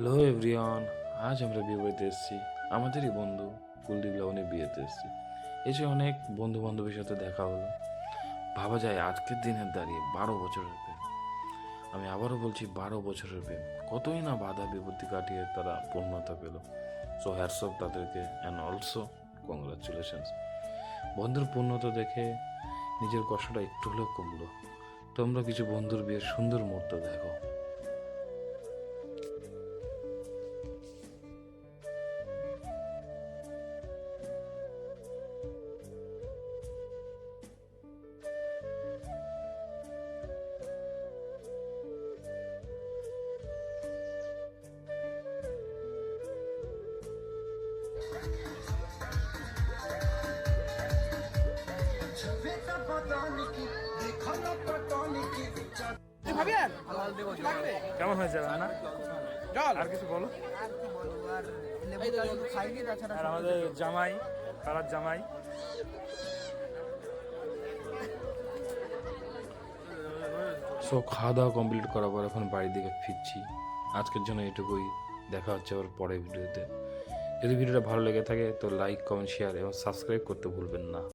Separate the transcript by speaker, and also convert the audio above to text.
Speaker 1: Hello everyone আজ আমরা বিয়ে বাড়িতে এসেছি। আমাদেরই বন্ধু কুলদীপ লাবণীর বিয়েতে এসেছি। এসে অনেক বন্ধু বান্ধবের সাথে দেখা হলো। ভাবা যায় আজকের দিনের দাঁড়িয়ে বারো বছরের প্রেম। আমি আবারও বলছি বারো বছরের প্রেম। কতই না বাধা বিপত্তি কাটিয়ে তারা পূর্ণতা পেল। সো হ্যাটস তাদেরকে অ্যান্ড অলসো কংগ্রাচুলেশনস বন্ধুর পূর্ণতা দেখে নিজের কষ্টটা একটু হলেও কমলো। তোমরা কিছু বন্ধুর বিয়ের সুন্দর মুহূর্ত দেখো।
Speaker 2: কেমন হয়েছে রান্না?
Speaker 3: জল।
Speaker 2: আর কিছু বলো। আর আমাদের জামাই পাড়ার জামাই।
Speaker 1: সো খাওয়া দাওয়া কমপ্লিট করার পর এখন বাড়ির দিকে ফিরছি। আজকের জন্য এটুকুই। দেখা হচ্ছে আবার পরের ভিডিওতে। যদি ভিডিওটা ভালো লেগে থাকে তো লাইক কমেন্ট শেয়ার এবং সাবস্ক্রাইব করতে ভুলবেন না।